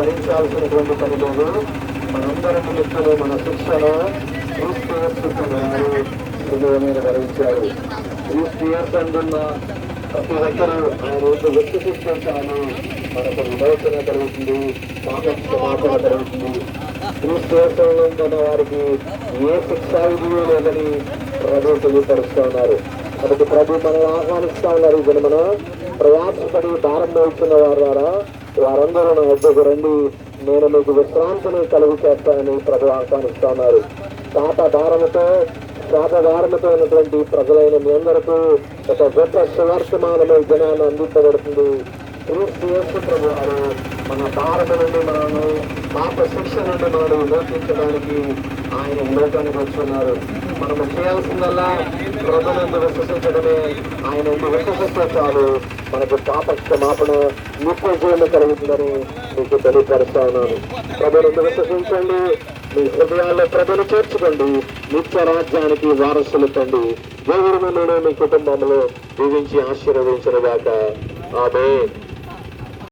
భరించాల్సినటువంటి పని లేదు మనందరి నిమిత్తము మన శిక్షను క్రీస్తు యేసు మీద భరించారు. క్రీస్తు అంటున్న ప్రతి ఒక్కరూ ఆ రోజు వ్యక్తి శిక్షించాలి మనకు విమోచన కలుగుతుంది మాకు క్షమాపణ కలుగుతుంది. క్రీస్తు ఉన్న వారికి ఏ శిక్షా విధులు లేదని ప్రభు తెలియపరుస్తూ ఉన్నారు. కాబట్టి ప్రభు మనల్ని ఆహ్వానిస్తా ఉన్నారు ఇక్కడ మనం ప్రయాసపడి భారం మోస్తున్న వారు ద్వారా వారందరూ నా వద్దకు రండి. నేను మీకు విశ్రాంతిని కలుగు చేస్తానని ప్రభు ఆహ్వానిస్తున్నారు. ఉన్నారు పాప ఉన్నటువంటి ప్రజలైన మీ అందరికీ ఒక గొప్ప సువర్తమానమైన జనాన్ని అందించబడుతుంది. క్రీస్తు యేసు ప్రభు మన భారత నుండి మనల్ని పాప శిక్ష నుండి మనల్ని విమోచించడానికి ఆయన ఉండటానికి లోకానికి వచ్చున్నారు మనము చేయాల్సిందల్లా ప్రభునందు విశ్వసించడమే. ఆయన ఎందు విశ్వసిస్తే చాలు. మనకు పాప క్షమాపణ నిత్య జీవన కలుగుతుందని మీకు తెలియపరుస్తా ఉన్నాను. ప్రభునందు విశ్వసించండి. మీ హృదయాల్లో ప్రజలు చేర్చుకోండి. నిత్య రాజ్యానికి వారసులు తండి దేవుడు మిమ్మల్ని మీ కుటుంబంలో దీవించి ఆశీర్వదించిన దాకా ఆమె